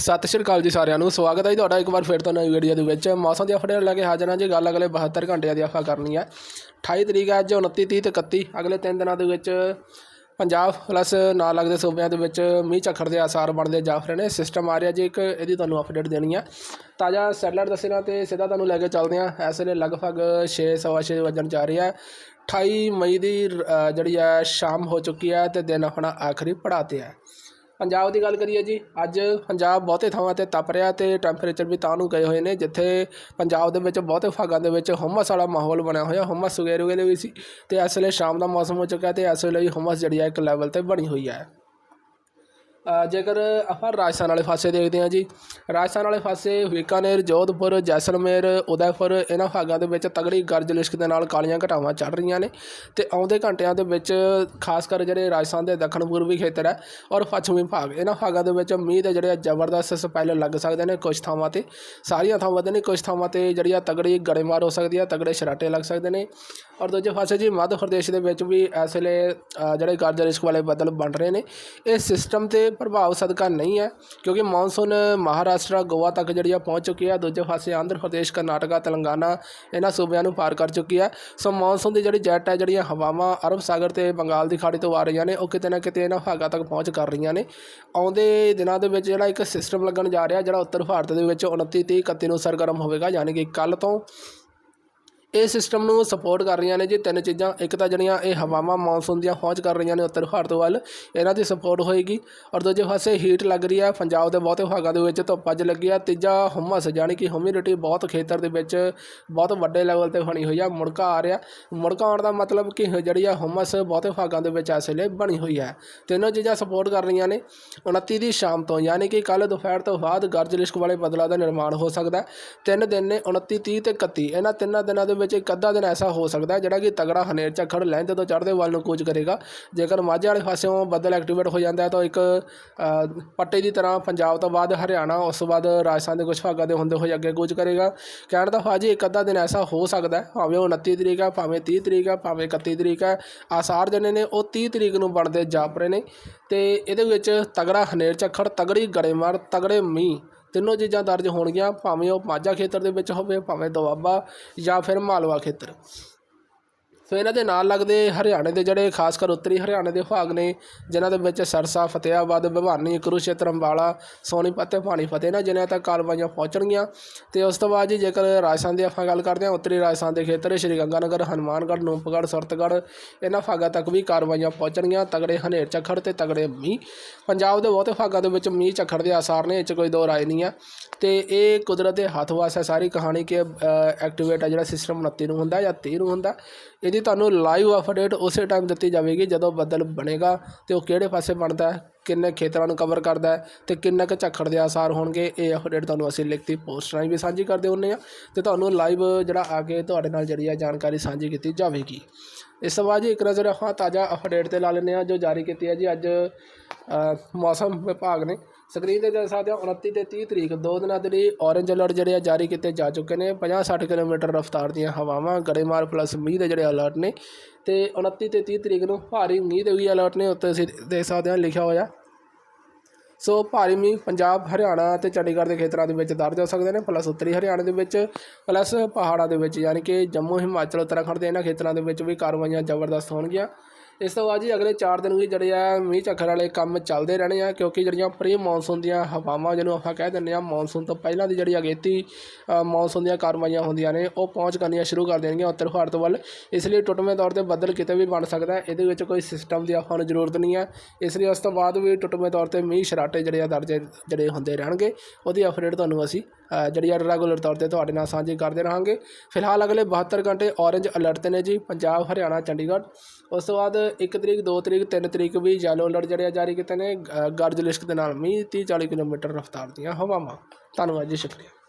ਸਤਿ ਸ਼੍ਰੀ ਅਕਾਲ ਜੀ ਸਾਰਿਆਂ ਨੂੰ, ਸਵਾਗਤ ਹੈ ਜੀ ਤੁਹਾਡਾ ਇੱਕ ਵਾਰ ਫਿਰ ਤੋਂ ਨਵੀਂ ਵੀਡੀਓ ਦੇ ਵਿੱਚ। ਮੌਸਮ ਦੀ ਅਪਡੇਟ ਲੈ ਕੇ ਹਾਜ਼ਰ ਹਾਂ ਜੀ, ਗੱਲ ਅਗਲੇ 72 ਘੰਟਿਆਂ ਦੀ ਆਪਾਂ ਕਰਨੀ ਹੈ। 28 ਤਰੀਕ ਹੈ ਅੱਜ 29 30 ਤੇ 31 ਅਗਲੇ 3 ਦਿਨਾਂ ਦੇ ਵਿੱਚ ਪੰਜਾਬ ਪਲੱਸ ਨਾਲ ਲੱਗਦੇ ਸੂਬਿਆਂ ਦੇ ਵਿੱਚ ਮੀਂਹ ਝੱਖੜ ਦੇ ਆਸਾਰ ਬਣਦੇ ਜਾ ਰਹੇ ਨੇ। ਸਿਸਟਮ ਆ ਰਿਹਾ ਜੀ, ਇੱਕ ਇਹਦੀ ਤੁਹਾਨੂੰ ਅਪਡੇਟ ਦੇਣੀ ਹੈ। ਤਾਜ਼ਾ ਸੈਟਲਾਈਟ ਦੱਸਣਾ ਤੇ ਸਿੱਧਾ ਤੁਹਾਨੂੰ ਲੈ ਕੇ ਚੱਲਦੇ ਹਾਂ। ਇਸ ਵੇਲੇ ਲਗਭਗ 6 ਸਵਾ ਛੇ ਵੱਜਣ ਜਾ ਰਹੀ ਹੈ। 28 ਮਈ ਦੀ ਜਿਹੜੀ ਹੈ, ਸ਼ਾਮ ਹੋ ਚੁੱਕੀ ਹੈ ਤੇ ਦਿਨ ਆਪਣਾ ਆਖਰੀ ਪੜਾਅ ਹੈ। ਪੰਜਾਬ ਦੀ ਗੱਲ ਕਰੀਏ ਜੀ, ਅੱਜ ਪੰਜਾਬ ਬਹੁਤੇ ਥਾਵਾਂ ਤੇ ਤਪ ਰਿਹਾ ਤੇ ਟੈਂਪਰੇਚਰ ਵੀ ਤਾਂ ਨੂੰ ਗਏ ਹੋਏ ਨੇ, ਜਿੱਥੇ ਪੰਜਾਬ ਦੇ ਵਿੱਚ ਬਹੁਤੇ ਭਾਗਾਂ ਦੇ ਵਿੱਚ ਹੁਮਸ ਵਾਲਾ ਮਾਹੌਲ ਬਣਿਆ ਹੋਇਆ, ਹੁਮਸ ਸਵੇਰ ਵੇਲੇ ਵੀ ਸੀ ਤੇ ਇਸ ਵੇਲੇ ਸ਼ਾਮ ਦਾ ਮੌਸਮ ਹੋ ਚੁੱਕਾ ਤੇ ਇਸ ਵੇਲੇ ਵੀ ਹੁਮਸ ਜਿਹੜੀ ਹੈ ਇੱਕ ਲੈਵਲ ਤੇ ਬਣੀ ਹੋਈ ਹੈ। ਜੇਕਰ ਆਪਾਂ ਰਾਜਸਥਾਨ ਵਾਲੇ ਪਾਸੇ ਦੇਖਦੇ ਹਾਂ ਜੀ, ਰਾਜਸਥਾਨ ਵਾਲੇ ਪਾਸੇ ਬੀਕਾਨੇਰ, ਜੋਧਪੁਰ, ਜੈਸਲਮੇਰ, ਉਦੈਪੁਰ, ਇਹਨਾਂ ਭਾਗਾਂ ਦੇ ਵਿੱਚ ਤਗੜੀ ਗਰਜ ਲਿਸ਼ਕ ਦੇ ਨਾਲ ਕਾਲੀਆਂ ਘਟਾਵਾਂ ਚੱਲ ਰਹੀਆਂ ਨੇ ਤੇ ਆਉਂਦੇ ਘੰਟਿਆਂ ਦੇ ਵਿੱਚ ਖਾਸ ਕਰ ਜਿਹੜੇ ਰਾਜਸਥਾਨ ਦੇ ਦੱਖਣ ਪੂਰਬੀ ਖੇਤਰ ਹੈ ਔਰ ਪੱਛਮੀ ਭਾਗ, ਇਹਨਾਂ ਭਾਗਾਂ ਦੇ ਵਿੱਚ ਮੀਂਹ ਦੇ ਜਿਹੜੇ ਜ਼ਬਰਦਸਤ ਸਪੈਲ ਲੱਗ ਸਕਦੇ ਨੇ ਕੁਝ ਥਾਵਾਂ ਤੇ, ਸਾਰੀਆਂ ਥਾਵਾਂ ਤੇ ਨਹੀਂ ਕੁਝ ਥਾਵਾਂ ਤੇ ਜਿਹੜੀ ਆ ਤਗੜੀ ਗੜੇਮਾਰ ਹੋ ਸਕਦੀ ਆ, ਤਗੜੇ ਸ਼ਰਾਟੇ ਲੱਗ ਸਕਦੇ ਨੇ ਔਰ ਦੂਜੇ ਪਾਸੇ ਜੀ ਮੱਧ ਪ੍ਰਦੇਸ਼ ਦੇ ਵਿੱਚ ਵੀ ਇਸ ਵੇਲੇ ਜਿਹੜੇ ਗਰਜ ਰਿਸਕ ਵਾਲੇ ਬੱਦਲ ਬਣ ਰਹੇ ਨੇ ਇਹ ਸਿਸਟਮ ਤੇ ਪ੍ਰਭਾਵ ਸਦਕਾ ਨਹੀਂ ਹੈ, ਕਿਉਂਕਿ ਮੌਨਸੂਨ ਮਹਾਰਾਸ਼ਟਰ, ਗੋਆ ਤੱਕ ਜਿਹੜੀ ਆ ਪਹੁੰਚ ਚੁੱਕੀ ਹੈ ਦੂਜੇ ਪਾਸੇ ਆਂਧਰ ਪ੍ਰਦੇਸ਼, ਕਰਨਾਟਕਾ, ਤੇਲੰਗਾਨਾ ਇਹਨਾਂ ਸੂਬਿਆਂ ਨੂੰ ਪਾਰ ਕਰ ਚੁੱਕੀ ਹੈ ਸੋ ਮੌਨਸੂਨ ਦੀ ਜਿਹੜੀ ਜੈਟ ਹੈ, ਜਿਹੜੀਆਂ ਹਵਾਵਾਂ ਅਰਬ ਸਾਗਰ ਤੇ ਬੰਗਾਲ ਦੀ ਖਾੜੀ ਤੋਂ ਆ ਰਹੀਆਂ ਨੇ, ਉਹ ਕਿਤੇ ਨਾ ਕਿਤੇ ਇਹਨਾਂ ਭਾਗਾਂ ਤੱਕ ਪਹੁੰਚ ਕਰ ਰਹੀਆਂ ਨੇ। ਆਉਂਦੇ ਦਿਨਾਂ ਦੇ ਵਿੱਚ ਜਿਹੜਾ ਇੱਕ ਸਿਸਟਮ ਲੱਗਣ ਜਾ ਰਿਹਾ, ਜਿਹੜਾ ਉੱਤਰ ਭਾਰਤ ਦੇ ਵਿੱਚ 29 30 31 ਨੂੰ ਸਰਗਰਮ ਹੋਵੇਗਾ, ਯਾਨੀ ਕਿ ਕੱਲ ਤੋਂ ਇਹ ਸਿਸਟਮ ਨੂੰ ਸਪੋਰਟ ਕਰ ਰਹੀਆਂ ਨੇ ਜੀ ਤਿੰਨ ਚੀਜ਼ਾਂ। ਇੱਕ ਤਾਂ ਜਿਹੜੀਆਂ ਇਹ ਹਵਾਵਾਂ ਮੌਨਸੂਨ ਦੀਆਂ ਪਹੁੰਚ ਕਰ ਰਹੀਆਂ ਨੇ ਉੱਤਰ ਭਾਰਤ ਵੱਲ, ਇਹਨਾਂ ਦੀ ਸਪੋਰਟ ਹੋਏਗੀ। ਔਰ ਦੂਜੇ ਪਾਸੇ ਹੀਟ ਲੱਗ ਰਹੀ ਹੈ, ਪੰਜਾਬ ਦੇ ਬਹੁਤੇ ਭਾਗਾਂ ਦੇ ਵਿੱਚ ਧੁੱਪ ਅੱਜ ਲੱਗੀ ਆ ਤੀਜਾ ਹੁਮਸ ਯਾਨੀ ਕਿ ਹਿਊਮਿਡਿਟੀ ਬਹੁਤ ਖੇਤਰ ਦੇ ਵਿੱਚ ਬਹੁਤ ਵੱਡੇ ਲੈਵਲ ਤੇ ਬਣੀ ਹੋਈ ਆ, ਮੁੜਕਾ ਆ ਰਿਹਾ। ਮੁੜਕਾ ਆਉਣ ਦਾ ਮਤਲਬ ਕਿ ਜਿਹੜੀ ਆ ਹੁਮਸ ਬਹੁਤੇ ਭਾਗਾਂ ਦੇ ਵਿੱਚ ਇਸ ਵੇਲੇ ਬਣੀ ਹੋਈ ਹੈ। ਤਿੰਨੋਂ ਚੀਜ਼ਾਂ ਸਪੋਰਟ ਕਰ ਰਹੀਆਂ ਨੇ। 29 ਦੀ ਸ਼ਾਮ ਤੋਂ, ਯਾਨੀ ਕਿ ਕੱਲ ਦੁਪਹਿਰ ਤੋਂ ਬਾਅਦ ਗਰਜ ਲਿਸ਼ਕ ਵਾਲੇ ਬਦਲਾ ਦਾ ਨਿਰਮਾਣ ਹੋ ਸਕਦਾ ਤਿੰਨ ਦਿਨ ਨੇ 29 30 ਤੇ 31 ਇਹਨਾਂ ਤਿੰਨਾਂ ਦਿਨਾਂ ਦੇ ਵਿੱਚ ਇੱਕ ਅੱਧਾ ਦਿਨ ਐਸਾ ਹੋ ਸਕਦਾ ਹੈ ਜਿਹੜਾ ਕਿ ਤਗੜਾ ਹਨੇਰ ਝੱਖੜ ਲਹਿੰਦੇ ਤੋਂ ਚੜ੍ਹਦੇ ਵੱਲ ਨੂੰ ਕੂਚ ਕਰੇਗਾ। ਜੇਕਰ ਮਾਝੇ ਵਾਲੇ ਪਾਸਿਓਂ ਬੱਦਲ ਐਕਟੀਵੇਟ ਹੋ ਜਾਂਦਾ ਹੈ ਤਾਂ ਇੱਕ ਅ, ਪੱਟੇ ਦੀ ਤਰ੍ਹਾਂ ਪੰਜਾਬ ਤੋਂ ਬਾਅਦ ਹਰਿਆਣਾ ਉਸ ਤੋਂ ਬਾਅਦ ਰਾਜਸਥਾਨ ਦੇ ਕੁਝ ਭਾਗਾਂ ਦੇ ਹੁੰਦੇ ਹੋਏ ਅੱਗੇ ਕੂਚ ਕਰੇਗਾ। ਕਹਿਣ ਦਾ ਭਾਜੀ ਇੱਕ ਅੱਧਾ ਦਿਨ ਐਸਾ ਹੋ ਸਕਦਾ ਹੈ ਭਾਵੇਂ ਉਹ 29 ਤਰੀਕ ਹੈ ਭਾਵੇਂ 30 ਤਰੀਕ ਹੈ ਭਾਵੇਂ 31 ਤਰੀਕ ਹੈ। ਆਸਾਰ ਜਨੇ ਨੇ ਉਹ 30 ਤਰੀਕ ਨੂੰ ਬਣਦੇ ਜਾਪ ਰਹੇ ਨੇ ਤੇ ਇਹਦੇ ਵਿੱਚ ਤਗੜਾ ਹਨੇਰ ਝੱਖੜ ਤਗੜੀ ਗੜੇਮਾਰ ਤਗੜੇ ਮੀਂਹ ਤਿੰਨੋਂ ਚੀਜ਼ਾਂ ਦਰਜ ਹੋਣਗੀਆਂ, ਭਾਵੇਂ ਉਹ ਮਾਝਾ ਖੇਤਰ ਦੇ ਵਿੱਚ ਹੋਵੇ, ਭਾਵੇਂ ਦੁਆਬਾ ਜਾਂ ਫਿਰ ਮਾਲਵਾ ਖੇਤਰ। ਸੋ ਇਹਨਾਂ ਦੇ ਨਾਲ ਲੱਗਦੇ ਹਰਿਆਣੇ ਦੇ ਜਿਹੜੇ ਖਾਸ ਕਰ ਉੱਤਰੀ ਹਰਿਆਣੇ ਦੇ ਭਾਗ ਨੇ, ਜਿਨ੍ਹਾਂ ਦੇ ਵਿੱਚ ਸਰਸਾ ਫਤਿਆਬਾਦ ਭਵਾਨੀ ਕੁਰੂਸ਼ੇਤਰ ਅੰਬਾਲਾ ਸੋਨੀਪਤ ਤੇ ਪਾਣੀਪਤ ਇਹਨਾਂ ਜ਼ਿਲ੍ਹਿਆਂ ਤੱਕ ਕਾਰਵਾਈਆਂ ਪਹੁੰਚਣਗੀਆਂ। ਤੇ ਉਸ ਤੋਂ ਬਾਅਦ ਜੀ ਜੇਕਰ ਰਾਜਸਥਾਨ ਦੀ ਆਪਾਂ ਗੱਲ ਕਰਦੇ ਹਾਂ, ਉੱਤਰੀ ਰਾਜਸਥਾਨ ਦੇ ਖੇਤਰ, ਸ਼੍ਰੀ ਗੰਗਾਨਗਰ, ਹਨੂਮਾਨਗੜ੍ਹ, ਨੂਪਗੜ੍ਹ, ਸੁਰਤਗੜ੍ਹ, ਇਹਨਾਂ ਭਾਗਾਂ ਤੱਕ ਵੀ ਕਾਰਵਾਈਆਂ ਪਹੁੰਚਣਗੀਆਂ। ਤਗੜੇ ਹਨੇਰ ਝੱਖੜ ਤੇ ਤਗੜੇ ਮੀਂਹ। ਪੰਜਾਬ ਦੇ ਬਹੁਤੇ ਭਾਗਾਂ ਦੇ ਵਿੱਚ ਮੀਂਹ ਝੱਖੜ ਦੇ ਆਸਾਰ ਨੇ, ਇਹ 'ਚ ਕੋਈ ਦੋ ਰਾਏ ਨਹੀਂ ਆ ਤੇ ਇਹ ਕੁਦਰਤ ਦੇ ਹੱਥ ਵਾਸ ਹੈ ਸਾਰੀ ਕਹਾਣੀ ਕਿ ਐਕਟੀਵੇਟ ਹੈ ਜਿਹੜਾ ਸਿਸਟਮ 29 ਨੂੰ ਹੁੰਦਾ ਜਾਂ 30 ਨੂੰ ਹੁੰਦਾ। ਇਹਦੀ ਤੁਹਾਨੂੰ ਲਾਈਵ ਅਪਡੇਟ ਉਸੇ ਟਾਈਮ ਦਿੱਤੀ ਜਾਵੇਗੀ ਜਦੋਂ ਬੱਦਲ ਬਣੇਗਾ ਤੇ ਉਹ ਕਿਹੜੇ ਪਾਸੇ ਬਣਦਾ ਹੈ, ਕਿੰਨੇ ਖੇਤਰਾਂ ਨੂੰ ਕਵਰ ਕਰਦਾ ਹੈ ਤੇ ਕਿੰਨਾ ਕੁ ਝੱਖੜ ਦੇ ਆਸਾਰ ਹੋਣਗੇ, ਇਹ ਅਪਡੇਟ ਤੁਹਾਨੂੰ ਅਸੀਂ ਲਿਖਤੀ ਪੋਸਟ ਰਾਹੀਂ ਵੀ ਸਾਂਝੀ ਕਰਦੇ ਹੁੰਦੇ ਆ ਤੇ ਤੁਹਾਨੂੰ ਲਾਈਵ ਜਿਹੜਾ ਆ ਕੇ ਤੁਹਾਡੇ ਨਾਲ ਜਿਹੜੀ ਆ ਜਾਣਕਾਰੀ ਸਾਂਝੀ ਕੀਤੀ ਜਾਵੇਗੀ। ਇਸ ਤੋਂ ਬਾਅਦ ਜੀ ਇੱਕ ਨਜ਼ਰ ਆਪਾਂ ਤਾਜ਼ਾ ਅਪਡੇਟ ਤੇ ਲਾ ਲੈਂਦੇ ਆ ਜੋ ਜਾਰੀ ਕੀਤੀ ਹੈ ਜੀ ਅੱਜ ਮੌਸਮ ਵਿਭਾਗ ਨੇ ਸਕਰੀਨ ਤੇ ਦੇਖ ਸਕਦੇ ਹੋ 29 ਤੇ 30 ਤਰੀਕ, ਦੋ ਦਿਨਾਂ ਦੇ ਲਈ ਔਰੇਂਜ ਅਲਰਟ ਜਿਹੜੇ ਆ ਜਾਰੀ ਕੀਤੇ ਜਾ ਚੁੱਕੇ ਨੇ। 50-60 ਕਿਲੋਮੀਟਰ ਰਫ਼ਤਾਰ ਦੀਆਂ ਹਵਾਵਾਂ ਗੜੇਮਾਰ ਪਲੱਸ ਮੀਂਹ ਦੇ ਜਿਹੜੇ ਅਲਰਟ ਨੇ ਤੇ 29 ਤੇ 30 ਤਰੀਕ ਨੂੰ ਭਾਰੀ ਮੀਂਹ ਦੇ ਵੀ ਅਲਰਟ ਨੇ ਉੱਤੇ ਅਸੀਂ ਦੇਖ ਸਕਦੇ ਹਾਂ ਲਿਖਿਆ ਹੋਇਆ। ਸੋ ਭਾਰੀ ਮੀਂਹ ਪੰਜਾਬ, ਹਰਿਆਣਾ ਤੇ ਚੰਡੀਗੜ੍ਹ ਦੇ ਖੇਤਰਾਂ ਦੇ ਵਿੱਚ ਦਰਜ ਹੋ ਸਕਦੇ ਨੇ ਪਲੱਸ ਉੱਤਰੀ ਹਰਿਆਣਾ ਦੇ ਵਿੱਚ ਪਲੱਸ ਪਹਾੜਾਂ ਦੇ ਵਿੱਚ, ਯਾਨੀ ਕਿ ਜੰਮੂ, ਹਿਮਾਚਲ, ਉੱਤਰਾਖੰਡ ਦੇ ਇਹਨਾਂ ਖੇਤਰਾਂ ਦੇ ਵਿੱਚ ਵੀ ਕਾਰਵਾਈਆਂ ਜ਼ਬਰਦਸਤ ਹੋਣਗੀਆਂ। ਇਸ ਤੋਂ ਬਾਅਦ ਜੀ ਅਗਲੇ 4 ਦਿਨ ਵੀ ਜਿਹੜੇ ਆ ਮੀਂਹ ਝੱਖੜ ਵਾਲੇ ਕੰਮ ਚੱਲਦੇ ਰਹਿਣੇ ਆ ਕਿਉਂਕਿ ਜਿਹੜੀਆਂ ਪ੍ਰੀ ਮੌਨਸੂਨ ਦੀਆਂ ਹਵਾਵਾਂ ਜਿਹਨੂੰ ਆਪਾਂ ਕਹਿ ਦਿੰਦੇ ਆ ਮੌਨਸੂਨ ਤੋਂ ਪਹਿਲਾਂ ਦੀ ਜਿਹੜੀ ਅਗੇਤੀ ਅ, ਮੌਨਸੂਨ ਦੀਆਂ ਕਾਰਵਾਈਆਂ ਹੁੰਦੀਆਂ ਨੇ ਉਹ ਪਹੁੰਚ ਕਰਨੀਆਂ ਸ਼ੁਰੂ ਕਰ ਦੇਣਗੀਆਂ ਉੱਤਰ ਭਾਰਤ ਵੱਲ। ਇਸ ਲਈ ਟੁੱਟਵੇਂ ਤੌਰ ਤੇ ਬੱਦਲ ਕਿਤੇ ਵੀ ਬਣ ਸਕਦਾ ਹੈ ਇਹਦੇ ਵਿੱਚ ਕੋਈ ਸਿਸਟਮ ਦੀ ਆਪਾਂ ਨੂੰ ਜ਼ਰੂਰਤ ਨਹੀਂ ਹੈ। ਇਸ ਲਈ ਉਸ ਤੋਂ ਬਾਅਦ ਵੀ ਟੁੱਟਵੇਂ ਤੌਰ ਤੇ ਮੀਂਹ ਸ਼ਰਾਟੇ ਜਿਹੜੇ ਆ ਦਰਜੇ ਜਿਹੜੇ ਹੁੰਦੇ ਰਹਿਣਗੇ ਉਹਦੀ ਅਪਡੇਟ ਤੁਹਾਨੂੰ ਅਸੀਂ ਜਿਹੜੀ ਆ ਰੈਗੂਲਰ ਤੌਰ ਤੇ ਤੁਹਾਡੇ ਨਾਲ ਸਾਂਝੀ ਕਰਦੇ ਰਹਾਂਗੇ। ਫਿਲਹਾਲ ਅਗਲੇ 72 ਘੰਟੇ ਔਰੇਂਜ ਅਲਰਟ ਤੇ ਨੇ ਜੀ, ਪੰਜਾਬ, ਹਰਿਆਣਾ, ਚੰਡੀਗੜ੍ਹ। ਉਸ ਤੋਂ ਬਾਅਦ 1 ਤਰੀਕ 2 ਤਰੀਕ 3 ਤਰੀਕ ਵੀ ਯੈਲੋ ਅਲਰਟ ਜਿਹੜੇ ਆ ਜਾਰੀ ਕੀਤੇ ਨੇ ਗਰਜ ਲਿਸ਼ਕ ਦੇ ਨਾਲ ਮੀਂਹ 30 40 ਕਿਲੋਮੀਟਰ ਰਫ਼ਤਾਰ ਦੀਆਂ ਹਵਾਵਾਂ। ਧੰਨਵਾਦ ਜੀ, ਸ਼ੁਕਰੀਆ।